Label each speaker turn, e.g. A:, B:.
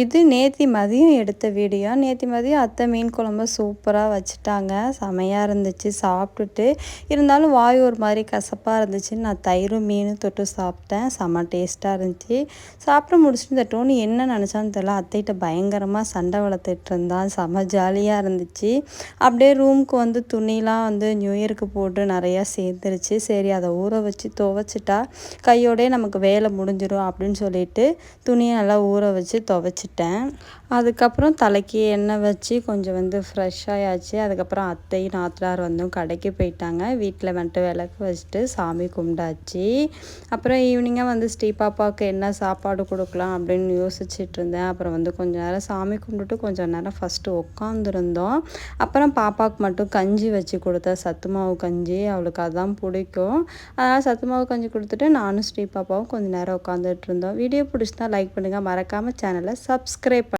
A: இது நேத்தி மதியம் எடுத்த வீடியோ. நேத்தி மதியம் அத்தை மீன் குழம்பு சூப்பராக வச்சுட்டாங்க. செமையாக இருந்துச்சு. சாப்பிட்டுட்டு இருந்தாலும் வாய் ஒரு மாதிரி கசப்பாக இருந்துச்சு நான் தயிரும் மீனும் தொட்டு சாப்பிட்டேன். செம டேஸ்ட்டாக இருந்துச்சு. சாப்பிட்டு முடிச்சுட்டு இந்த டோனி என்ன நினச்சான்னு தெரியல. அத்தைகிட்ட பயங்கரமாக சண்டை வளர்த்துட்டு இருந்தான். செம ஜாலியாக இருந்துச்சு. அப்படியே ரூமுக்கு வந்து துணிலாம் வந்து நியூ இயருக்கு போட்டு நிறையா சேர்ந்துருச்சு சரி அதை ஊற வச்சு துவைச்சிட்டா கையோடே நமக்கு வேலை முடிஞ்சிடும் அப்படின்னு சொல்லிட்டு துணியை நல்லா ஊற வச்சு துவைச்சி வச்சுட்டேன். அதுக்கப்புறம் தலைக்கு எண்ணெய் வச்சு கொஞ்சம் வந்து ஃப்ரெஷ் ஆயாச்சு. அதுக்கப்புறம் அத்தையும் நாத்தனார் வந்தும் கடைக்கு போயிட்டாங்க. வீட்டில் வந்துட்டு விளக்கு வச்சுட்டு சாமி கும்பிட்டாச்சு. அப்புறம் ஈவினிங்காக வந்து ஸ்ரீ பாப்பாவுக்கு என்ன சாப்பாடு கொடுக்கலாம் அப்படின்னு யோசிச்சுட்டு இருந்தேன். அப்புறம் வந்து கொஞ்சம் நேரம் சாமி கும்பிட்டுட்டு கொஞ்சம் நேரம் ஃபஸ்ட்டு உட்காந்துருந்தோம் அப்புறம் பாப்பாவுக்கு மட்டும் கஞ்சி வச்சு கொடுத்தேன். சத்து மாவு கஞ்சி அவளுக்கு அதான் பிடிக்கும். அதனால் சத்து மாவு கஞ்சி கொடுத்துட்டு நானும் ஸ்ரீ பாப்பாவும் கொஞ்சம் நேரம் உட்காந்துட்டு இருந்தோம். வீடியோ பிடிச்சிருந்தா லைக் பண்ணுங்கள் மறக்காமல் சேனலை subscreva.